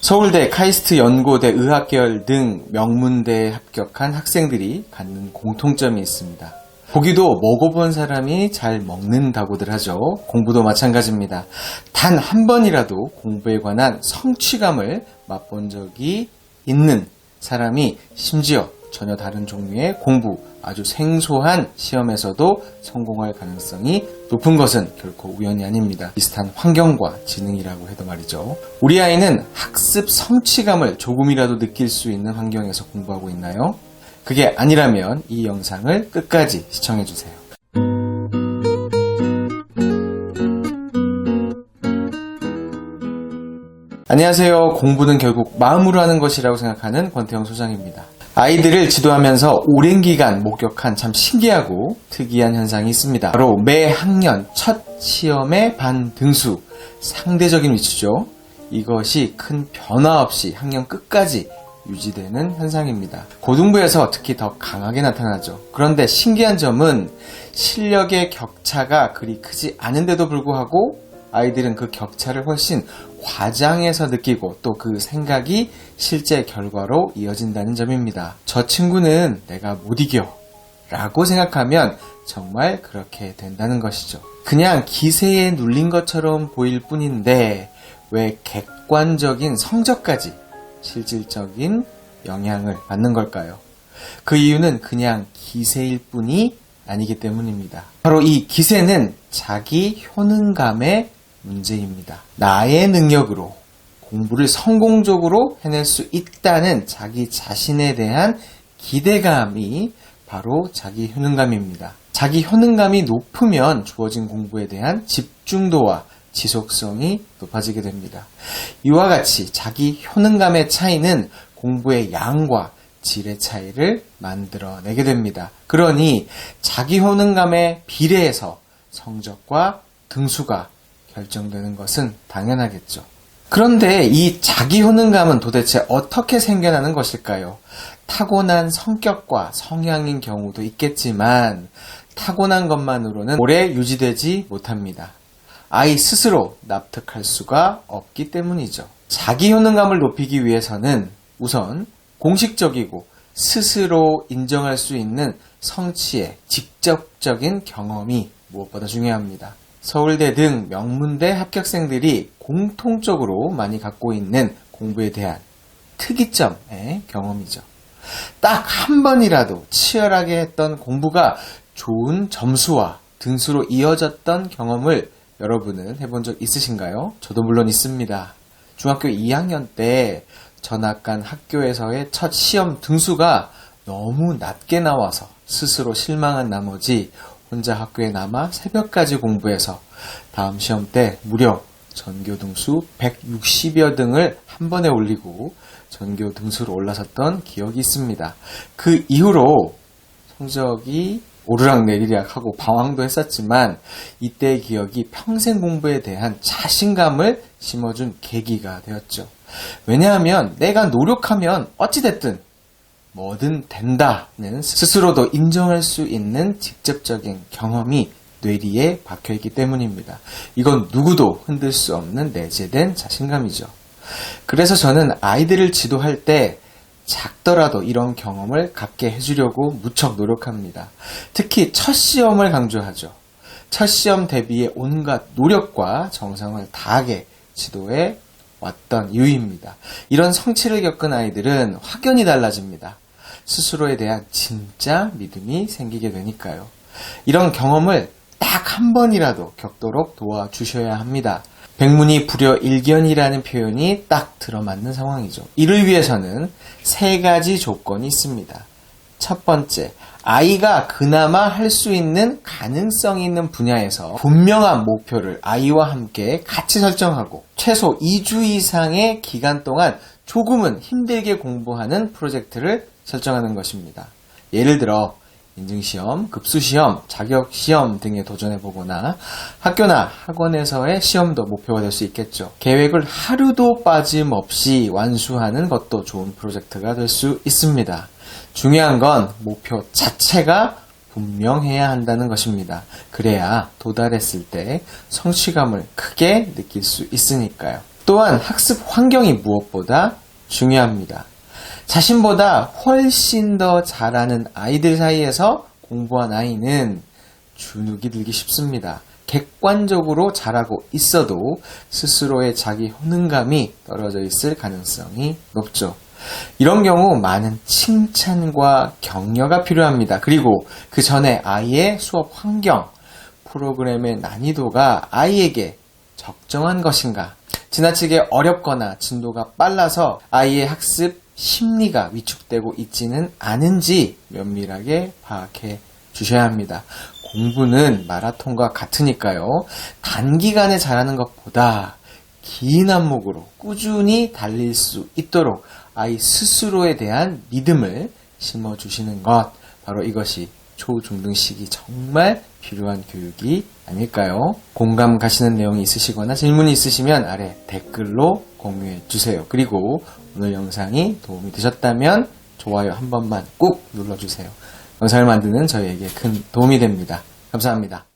서울대, 카이스트 연고대, 의학계열 등 명문대에 합격한 학생들이 갖는 공통점이 있습니다. 고기도 먹어본 사람이 잘 먹는다고들 하죠. 공부도 마찬가지입니다. 단 한 번이라도 공부에 관한 성취감을 맛본 적이 있는 사람이 심지어 전혀 다른 종류의 공부, 아주 생소한 시험에서도 성공할 가능성이 높은 것은 결코 우연이 아닙니다. 비슷한 환경과 지능이라고 해도 말이죠. 우리 아이는 학습 성취감을 조금이라도 느낄 수 있는 환경에서 공부하고 있나요? 그게 아니라면 이 영상을 끝까지 시청해주세요. 안녕하세요. 공부는 결국 마음으로 하는 것이라고 생각하는 권태영 소장입니다. 아이들을 지도하면서 오랜 기간 목격한 참 신기하고 특이한 현상이 있습니다. 바로 매 학년 첫 시험의 반 등수, 상대적인 위치죠. 이것이 큰 변화 없이 학년 끝까지 유지되는 현상입니다. 고등부에서 특히 더 강하게 나타나죠. 그런데 신기한 점은 실력의 격차가 그리 크지 않은데도 불구하고 아이들은 그 격차를 훨씬 과장해서 느끼고 또 그 생각이 실제 결과로 이어진다는 점입니다. 저 친구는 내가 못 이겨 라고 생각하면 정말 그렇게 된다는 것이죠. 그냥 기세에 눌린 것처럼 보일 뿐인데 왜 객관적인 성적까지 실질적인 영향을 받는 걸까요? 그 이유는 그냥 기세일 뿐이 아니기 때문입니다. 바로 이 기세는 자기 효능감의 문제입니다. 나의 능력으로 공부를 성공적으로 해낼 수 있다는 자기 자신에 대한 기대감이 바로 자기 효능감입니다. 자기 효능감이 높으면 주어진 공부에 대한 집중도와 지속성이 높아지게 됩니다. 이와 같이 자기 효능감의 차이는 공부의 양과 질의 차이를 만들어내게 됩니다. 그러니 자기 효능감에 비례해서 성적과 등수가 결정되는 것은 당연하겠죠. 그런데 이 자기 효능감은 도대체 어떻게 생겨나는 것일까요? 타고난 성격과 성향인 경우도 있겠지만 타고난 것만으로는 오래 유지되지 못합니다. 아이 스스로 납득할 수가 없기 때문이죠. 자기 효능감을 높이기 위해서는 우선 공식적이고 스스로 인정할 수 있는 성취의 직접적인 경험이 무엇보다 중요합니다. 서울대 등 명문대 합격생들이 공통적으로 많이 갖고 있는 공부에 대한 특이점의 경험이죠. 딱 한 번이라도 치열하게 했던 공부가 좋은 점수와 등수로 이어졌던 경험을 여러분은 해본 적 있으신가요? 저도 물론 있습니다. 중학교 2학년 때 전학 간 학교에서의 첫 시험 등수가 너무 낮게 나와서 스스로 실망한 나머지 혼자 학교에 남아 새벽까지 공부해서 다음 시험 때 무려 전교 등수 160여 등을 한 번에 올리고 전교 등수로 올라섰던 기억이 있습니다. 그 이후로 성적이 오르락 내리락 하고 방황도 했었지만 이때의 기억이 평생 공부에 대한 자신감을 심어준 계기가 되었죠. 왜냐하면 내가 노력하면 어찌됐든 뭐든 된다는 스스로도 인정할 수 있는 직접적인 경험이 뇌리에 박혀 있기 때문입니다. 이건 누구도 흔들 수 없는 내재된 자신감이죠. 그래서 저는 아이들을 지도할 때 작더라도 이런 경험을 갖게 해주려고 무척 노력합니다. 특히 첫 시험을 강조하죠. 첫 시험 대비의 온갖 노력과 정성을 다하게 지도해 왔던 이유입니다. 이런 성취를 겪은 아이들은 확연히 달라집니다. 스스로에 대한 진짜 믿음이 생기게 되니까요. 이런 경험을 딱 한 번이라도 겪도록 도와주셔야 합니다. 백문이 불여 일견이라는 표현이 딱 들어맞는 상황이죠. 이를 위해서는 세 가지 조건이 있습니다. 첫 번째, 아이가 그나마 할 수 있는 가능성이 있는 분야에서 분명한 목표를 아이와 함께 같이 설정하고 최소 2주 이상의 기간 동안 조금은 힘들게 공부하는 프로젝트를 설정하는 것입니다. 예를 들어 인증시험, 급수시험, 자격시험 등에 도전해보거나 학교나 학원에서의 시험도 목표가 될 수 있겠죠. 계획을 하루도 빠짐없이 완수하는 것도 좋은 프로젝트가 될 수 있습니다. 중요한 건 목표 자체가 분명해야 한다는 것입니다. 그래야 도달했을 때 성취감을 크게 느낄 수 있으니까요. 또한 학습 환경이 무엇보다 중요합니다. 자신보다 훨씬 더 잘하는 아이들 사이에서 공부한 아이는 주눅이 들기 쉽습니다. 객관적으로 잘하고 있어도 스스로의 자기 효능감이 떨어져 있을 가능성이 높죠. 이런 경우 많은 칭찬과 격려가 필요합니다. 그리고 그 전에 아이의 수업 환경, 프로그램의 난이도가 아이에게 적정한 것인가, 지나치게 어렵거나 진도가 빨라서 아이의 학습 심리가 위축되고 있지는 않은지 면밀하게 파악해 주셔야 합니다. 공부는 마라톤과 같으니까요. 단기간에 잘하는 것보다 긴 안목으로 꾸준히 달릴 수 있도록 아이 스스로에 대한 믿음을 심어 주시는 것. 바로 이것이 초중등 시기 정말 필요한 교육이 아닐까요? 공감 가시는 내용이 있으시거나 질문이 있으시면 아래 댓글로 공유해 주세요. 그리고 오늘 영상이 도움이 되셨다면 좋아요 한 번만 꾹 눌러주세요. 영상을 만드는 저희에게 큰 도움이 됩니다. 감사합니다.